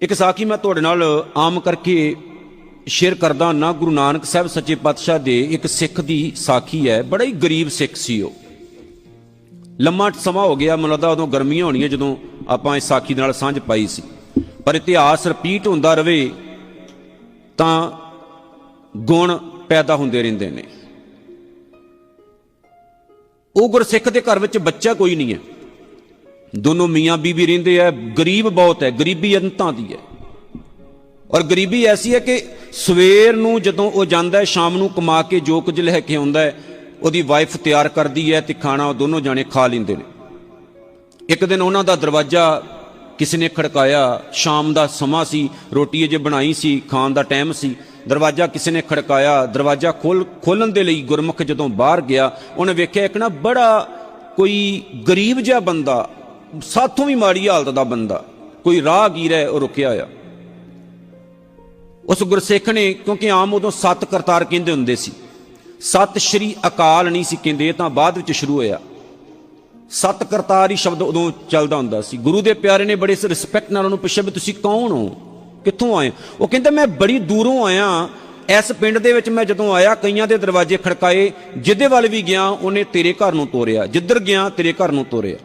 ਇੱਕ ਸਾਖੀ ਮੈਂ ਤੁਹਾਡੇ ਨਾਲ ਆਮ ਕਰਕੇ ਸ਼ੇਅਰ ਕਰਦਾ ਨਾ, ਗੁਰੂ ਨਾਨਕ ਸਾਹਿਬ ਸੱਚੇ ਪਾਤਸ਼ਾਹ ਦੇ ਇੱਕ ਸਿੱਖ ਦੀ ਸਾਖੀ ਹੈ, ਬੜਾ ਹੀ ਗਰੀਬ ਸਿੱਖ ਸੀ ਉਹ। ਲੰਮਾ ਸਮਾਂ ਹੋ ਗਿਆ, ਮੈਨੂੰ ਲੱਗਦਾ ਉਦੋਂ ਗਰਮੀਆਂ ਹੋਣੀਆਂ ਜਦੋਂ ਆਪਾਂ ਇਸ ਸਾਖੀ ਨਾਲ ਸਾਂਝ ਪਾਈ ਸੀ। ਪਰ ਇਤਿਹਾਸ ਰਿਪੀਟ ਹੁੰਦਾ ਰਵੇ ਤਾਂ ਗੁਣ ਪੈਦਾ ਹੁੰਦੇ ਰਹਿੰਦੇ ਨੇ। ਉਹ ਗੁਰਸਿੱਖ ਦੇ ਘਰ ਵਿੱਚ ਬੱਚਾ ਕੋਈ ਨਹੀਂ ਹੈ। ਦੋਨੋਂ ਮੀਆਂ ਬੀਬੀ ਰਹਿੰਦੇ ਆ, ਗਰੀਬ ਬਹੁਤ ਹੈ, ਗਰੀਬੀ ਅੰਤਾਂ ਦੀ ਹੈ। ਔਰ ਗਰੀਬੀ ਐਸੀ ਹੈ ਕਿ ਸਵੇਰ ਨੂੰ ਜਦੋਂ ਉਹ ਜਾਂਦਾ ਹੈ, ਸ਼ਾਮ ਨੂੰ ਕਮਾ ਕੇ ਜੋ ਕੁਝ ਲੈ ਕੇ ਆਉਂਦਾ ਹੈ, ਉਹਦੀ ਵਾਈਫ ਤਿਆਰ ਕਰਦੀ ਹੈ ਤੇ ਖਾਣਾ ਉਹ ਦੋਨੋਂ ਜਾਣੇ ਖਾ ਲੈਂਦੇ ਨੇ। ਇੱਕ ਦਿਨ ਉਹਨਾਂ ਦਾ ਦਰਵਾਜ਼ਾ ਕਿਸੇ ਨੇ ਖੜਕਾਇਆ, ਸ਼ਾਮ ਦਾ ਸਮਾਂ ਸੀ, ਰੋਟੀ ਅਜੇ ਬਣਾਈ ਸੀ, ਖਾਣ ਦਾ ਟਾਈਮ ਸੀ, ਦਰਵਾਜ਼ਾ ਕਿਸੇ ਨੇ ਖੜਕਾਇਆ, ਦਰਵਾਜ਼ਾ ਖੋਲ ਖੋਲਣ ਦੇ ਲਈ ਗੁਰਮੁਖ ਜਦੋਂ ਬਾਹਰ ਗਿਆ, ਉਹਨੇ ਵੇਖਿਆ ਇੱਕ ਨਾ ਬੜਾ ਕੋਈ ਗਰੀਬ ਜਿਹਾ ਬੰਦਾ ਸਾਥੋਂ ਵੀ ਮਾੜੀ ਹਾਲਤ ਦਾ ਬੰਦਾ। ਕੋਈ ਰਾਹਗੀਰ ਹੈ ਉਹ ਰੁਕਿਆ ਆ। ਉਸ ਗੁਰਸਿੱਖ ਨੇ, ਕਿਉਂਕਿ ਆਮ ਉਦੋਂ ਸਤ ਕਰਤਾਰ ਕਹਿੰਦੇ ਹੁੰਦੇ ਸੀ। ਸਤ ਸ਼੍ਰੀ ਅਕਾਲ ਨਹੀਂ ਸੀ ਕਹਿੰਦੇ, ਇਹ ਤਾਂ ਬਾਅਦ ਵਿੱਚ ਸ਼ੁਰੂ ਹੋਇਆ। ਸਤ ਕਰਤਾਰ ਹੀ ਸ਼ਬਦ ਉਦੋਂ ਚੱਲਦਾ ਹੁੰਦਾ ਸੀ। ਗੁਰੂ ਦੇ ਪਿਆਰੇ ਨੇ ਬੜੇ ਰਿਸਪੈਕਟ ਨਾਲ ਉਹਨੂੰ ਪੁੱਛਿਆ ਵੀ ਤੁਸੀਂ ਕੌਣ ਹੋ? ਕਿੱਥੋਂ ਆਏ ਉਹ ਕਹਿੰਦਾ, ਮੈਂ ਬੜੀ ਦੂਰੋਂ ਆਇਆ। ਇਸ ਪਿੰਡ ਦੇ ਵਿੱਚ ਮੈਂ ਜਦੋਂ ਆਇਆ, ਕਈਆਂ ਦੇ ਦਰਵਾਜ਼ੇ ਖੜਕਾਏ। ਜਿਹਦੇ ਵੱਲ ਵੀ ਗਿਆ, ਉਹਨੇ ਤੇਰੇ ਘਰ ਨੂੰ ਤੋਰਿਆ। ਜਿੱਧਰ ਗਿਆ, ਤੇਰੇ ਘਰ ਨੂੰ ਤੋਰਿਆ।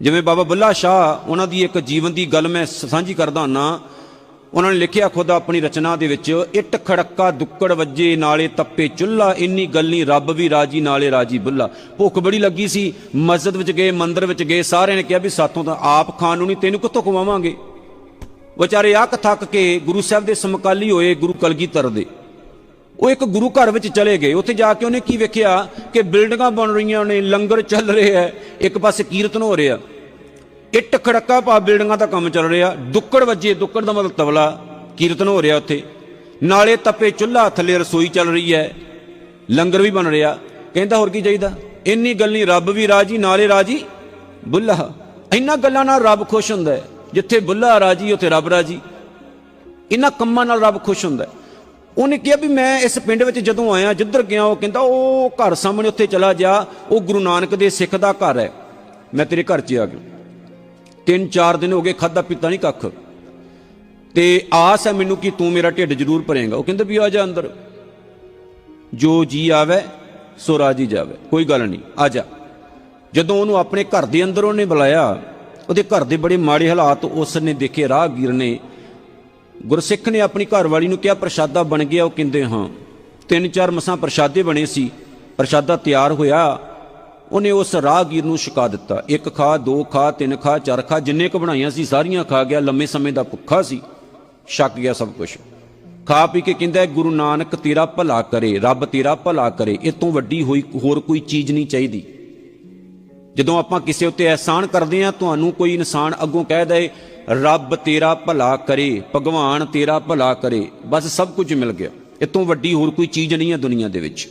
ਜਿਵੇਂ ਬਾਬਾ ਬੁੱਲਾ ਸ਼ਾਹ, ਉਹਨਾਂ ਦੀ ਇੱਕ ਜੀਵਨ ਦੀ ਗੱਲ ਮੈਂ ਸਾਂਝੀ ਕਰਦਾ ਹੁੰਨਾ ਉਹਨਾਂ ਨੇ ਲਿਖਿਆ ਖੁਦ ਆਪਣੀ ਰਚਨਾ ਦੇ ਵਿੱਚ, ਇੱਟ ਖੜੱਕਾ ਦੁੱਕੜ ਵੱਜੇ ਨਾਲੇ ਤੱਪੇ ਚੁੱਲਾ ਇੰਨੀ ਗੱਲ ਨਹੀਂ ਰੱਬ ਵੀ ਰਾਜੀ ਨਾਲੇ ਰਾਜੀ ਬੁੱਲਾ। ਭੁੱਖ ਬੜੀ ਲੱਗੀ ਸੀ, ਮਸਜਿਦ ਵਿੱਚ ਗਏ, ਮੰਦਰ ਵਿੱਚ ਗਏ, ਸਾਰਿਆਂ ਨੇ ਕਿਹਾ ਵੀ ਸਾਥੋਂ ਤਾਂ ਆਪ ਖਾਣ ਨੂੰ ਨਹੀਂ ਤੈਨੂੰ ਕਿੱਥੋਂ ਖਵਾਵਾਂਗੇ? ਵਿਚਾਰੇ ਅੱਕ ਥੱਕ ਕੇ ਗੁਰੂ ਸਾਹਿਬ ਦੇ ਸਮਕਾਲੀ ਹੋਏ, ਗੁਰੂ ਕਲਗੀਧਰ ਦੇ। ਉਹ ਇੱਕ ਗੁਰੂ ਘਰ ਵਿੱਚ ਚਲੇ ਗਏ। ਉੱਥੇ ਜਾ ਕੇ ਉਹਨੇ ਕੀ ਵੇਖਿਆ ਕਿ ਬਿਲਡਿੰਗਾਂ ਬਣ ਰਹੀਆਂ ਨੇ, ਲੰਗਰ ਚੱਲ ਰਿਹਾ ਹੈ, ਇੱਕ ਪਾਸੇ ਕੀਰਤਨ ਹੋ ਰਿਹਾ। ਇੱਟ ਖੜੱਕਾ ਪਾ ਬਿਲਡਿੰਗਾਂ ਦਾ ਕੰਮ ਚੱਲ ਰਿਹਾ। ਦੁੱਕੜ ਵੱਜੇ, ਦੁੱਕੜ ਦਾ ਮਤਲਬ ਤਬਲਾ, ਕੀਰਤਨ ਹੋ ਰਿਹਾ ਉੱਥੇ। ਨਾਲੇ ਤਪੇ ਚੁੱਲ੍ਹਾ ਥੱਲੇ ਰਸੋਈ ਚੱਲ ਰਹੀ ਹੈ। ਲੰਗਰ ਵੀ ਬਣ ਰਿਹਾ। ਕਹਿੰਦਾ, ਹੋਰ ਕੀ ਚਾਹੀਦਾ? ਇੰਨੀ ਗੱਲ ਨਹੀਂ, ਰੱਬ ਵੀ ਰਾਜੀ, ਨਾਲੇ ਰਾਜੀ। ਬੁੱਲਾ। ਇੰਨਾ ਗੱਲਾਂ ਨਾਲ ਰੱਬ ਖੁਸ਼ ਹੁੰਦਾ ਜਿੱਥੇ ਬੁੱਲਾ ਰਾਜੀ, ਉੱਥੇ ਰੱਬ ਰਾਜੀ। ਇਹਨਾਂ ਕੰਮਾਂ ਨਾਲ ਰੱਬ ਖੁਸ਼ ਹੁੰਦਾ ਉਹਨੇ ਕਿਹਾ ਵੀ ਮੈਂ ਇਸ ਪਿੰਡ ਵਿੱਚ ਜਦੋਂ ਆਇਆ, ਜਿੱਧਰ ਗਿਆ, ਉਹ ਕਹਿੰਦਾ, ਉਹ ਘਰ ਸਾਹਮਣੇ ਉੱਥੇ ਚਲਾ ਜਾ ਉਹ ਗੁਰੂ ਨਾਨਕ ਦੇ ਸਿੱਖ ਦਾ ਘਰ ਹੈ। ਮੈਂ ਤੇਰੇ ਘਰ 'ਚ ਆ ਗਿਆ। ਤਿੰਨ ਚਾਰ ਦਿਨ ਹੋ ਗਏ ਖਾਦਾ ਪੀਤਾ ਨਹੀਂ ਕੱਖ। ਤੇ ਆਸ ਹੈ ਮੈਨੂੰ ਕਿ ਤੂੰ ਮੇਰਾ ਢਿੱਡ ਜ਼ਰੂਰ ਭਰੇਗਾ। ਉਹ ਕਹਿੰਦਾ ਵੀ ਆ ਜਾ ਅੰਦਰ। ਜੋ ਜੀ ਆਵੇ, ਸੋ ਰਾਜੀ ਜਾਵੇ। ਕੋਈ ਗੱਲ ਨਹੀਂ, ਆ ਜਾ। ਜਦੋਂ ਉਹਨੂੰ ਆਪਣੇ ਘਰ ਦੇ ਅੰਦਰ ਉਹਨੇ ਬੁਲਾਇਆ, ਉਹਦੇ ਘਰ ਦੇ ਬੜੇ ਮਾੜੇ ਹਾਲਾਤ ਉਸ ਨੇ ਦੇਖੇ, ਰਾਹਗੀਰ ਨੇ। ਗੁਰਸਿੱਖ ਨੇ ਆਪਣੀ ਘਰਵਾਲੀ ਨੂੰ ਕਿਹਾ, ਪ੍ਰਸ਼ਾਦਾ ਬਣ ਗਿਆ। ਉਹ ਕਹਿੰਦੇ, ਹਾਂ। ਤਿੰਨ ਚਾਰ ਮਸਾਂ ਪ੍ਰਸ਼ਾਦੇ ਬਣੇ ਸੀ। ਪ੍ਰਸ਼ਾਦਾ ਤਿਆਰ ਹੋਇਆ। ਉਹਨੇ ਉਸ ਰਾਹਗੀਰ ਨੂੰ ਛਕਾ ਦਿੱਤਾ। ਇੱਕ ਖਾ, ਦੋ ਖਾ, ਤਿੰਨ ਖਾ, ਚਾਰ ਖਾ, ਜਿੰਨੇ ਕੁ ਬਣਾਈਆਂ ਸੀ, ਸਾਰੀਆਂ ਖਾ ਗਿਆ। ਲੰਮੇ ਸਮੇਂ ਦਾ ਭੁੱਖਾ ਸੀ। ਛਕ ਗਿਆ ਸਭ ਕੁਝ ਖਾ ਪੀ ਕੇ ਕਹਿੰਦਾ, ਗੁਰੂ ਨਾਨਕ ਤੇਰਾ ਭਲਾ ਕਰੇ, ਰੱਬ ਤੇਰਾ ਭਲਾ ਕਰੇ। ਇਹ ਤੋਂ ਵੱਡੀ ਹੋਈ ਹੋਰ ਕੋਈ ਚੀਜ਼ ਨਹੀਂ ਚਾਹੀਦੀ। ਜਦੋਂ ਆਪਾਂ ਕਿਸੇ ਉੱਤੇ ਅਹਿਸਾਨ ਕਰਦੇ ਆ ਤੁਹਾਨੂੰ ਕੋਈ ਇਨਸਾਨ ਅੱਗੋਂ ਕਹਿ ਦੇ ਰੱਬ ਤੇਰਾ ਭਲਾ ਕਰੇ, ਭਗਵਾਨ ਤੇਰਾ ਭਲਾ ਕਰੇ। ਬਸ ਸਭ ਕੁਝ ਮਿਲ ਗਿਆ। ਇਹ ਤੋਂ ਵੱਡੀ ਹੋਰ ਕੋਈ ਚੀਜ਼ ਨਹੀਂ ਹੈ ਦੁਨੀਆ ਦੇ ਵਿੱਚ।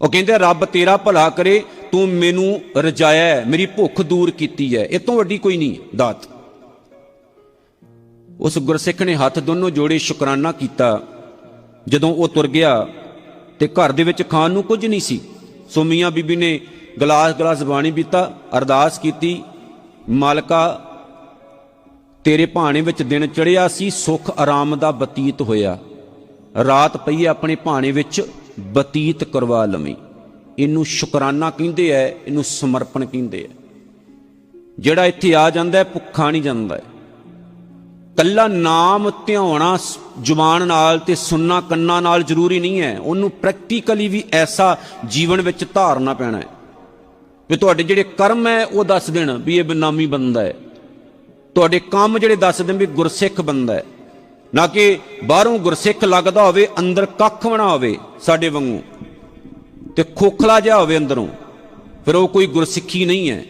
ਉਹ ਕਹਿੰਦੇ ਰੱਬ ਤੇਰਾ ਭਲਾ ਕਰੇ, ਤੂੰ ਮੈਨੂੰ ਰਜਾਇਆ ਮੇਰੀ ਭੁੱਖ ਦੂਰ ਕੀਤੀ ਹੈ। ਇਹ ਤੋਂ ਵੱਡੀ ਕੋਈ ਨਹੀਂ, ਦਾਤ। ਉਸ ਗੁਰਸਿੱਖ ਨੇ ਹੱਥ ਦੋਨੋਂ ਜੋੜੇ ਸ਼ੁਕਰਾਨਾ ਕੀਤਾ। ਜਦੋਂ ਉਹ ਤੁਰ ਗਿਆ ਤੇ ਘਰ ਦੇ ਵਿੱਚ ਖਾਣ ਨੂੰ ਕੁਝ ਨਹੀਂ ਸੀ, ਸੋ ਮੀਆਂ ਬੀਬੀ ਨੇ ਗਲਾਸ ਗਲਾਸ ਬਾਣੀ ਪੀਤਾ, ਅਰਦਾਸ ਕੀਤੀ, ਮਾਲਕਾ, ਤੇਰੇ ਭਾਣੇ ਵਿੱਚ ਦਿਨ ਚੜਿਆ ਸੀ, ਸੁੱਖ ਆਰਾਮ ਦਾ ਬਤੀਤ ਹੋਇਆ। ਰਾਤ ਪਈ ਆਪਣੇ ਭਾਣੇ ਵਿੱਚ, ਬਤੀਤ ਕਰਵਾ ਲਵੀਂ। ਇਹਨੂੰ ਸ਼ੁਕਰਾਨਾ ਕਹਿੰਦੇ ਐ, ਇਹਨੂੰ ਸਮਰਪਣ ਕਹਿੰਦੇ ਐ। ਜਿਹੜਾ ਇੱਥੇ ਆ ਜਾਂਦਾ ਭੁੱਖਾ ਨਹੀਂ ਜਾਂਦਾ ਹੈ ਕੱਲਾ ਨਾਮ ਧਿਆਉਣਾ ਸ- ਜ਼ੁਬਾਨ ਨਾਲ ਤੇ ਸੁਣਨਾ, ਕੰਨਾਂ ਨਾਲ ਜ਼ਰੂਰੀ ਨਹੀਂ ਹੈ ਉਹਨੂੰ ਪ੍ਰੈਕਟੀਕਲੀ ਵੀ ਐਸਾ ਜੀਵਨ ਵਿੱਚ ਧਾਰਨਾ ਪੈਣਾ ਹੈ ਵੀ ਤੁਹਾਡੇ ਜਿਹੜੇ ਕਰਮ ਹੈ, ਉਹ ਦੱਸ ਦੇਣ ਵੀ ਇਹ ਬਨਾਮੀ ਬੰਦਾ ਹੈ। ਤੁਹਾਡੇ ਕੰਮ ਜਿਹੜੇ ਦੱਸ ਦੇਣ ਵੀ ਗੁਰਸਿੱਖ ਬੰਦਾ ਹੈ। ਨਾ ਕਿ ਬਾਹਰੋਂ ਗੁਰਸਿੱਖ ਲੱਗਦਾ ਹੋਵੇ, ਅੰਦਰ ਕੱਖ ਬਣਾ ਹੋਵੇ ਸਾਡੇ ਵਾਂਗੂ। ਤੇ ਖੋਖਲਾ ਜਿਹਾ ਹੋਵੇ ਅੰਦਰੋਂ। ਫਿਰ ਉਹ ਕੋਈ ਗੁਰਸਿੱਖੀ ਨਹੀਂ ਹੈ।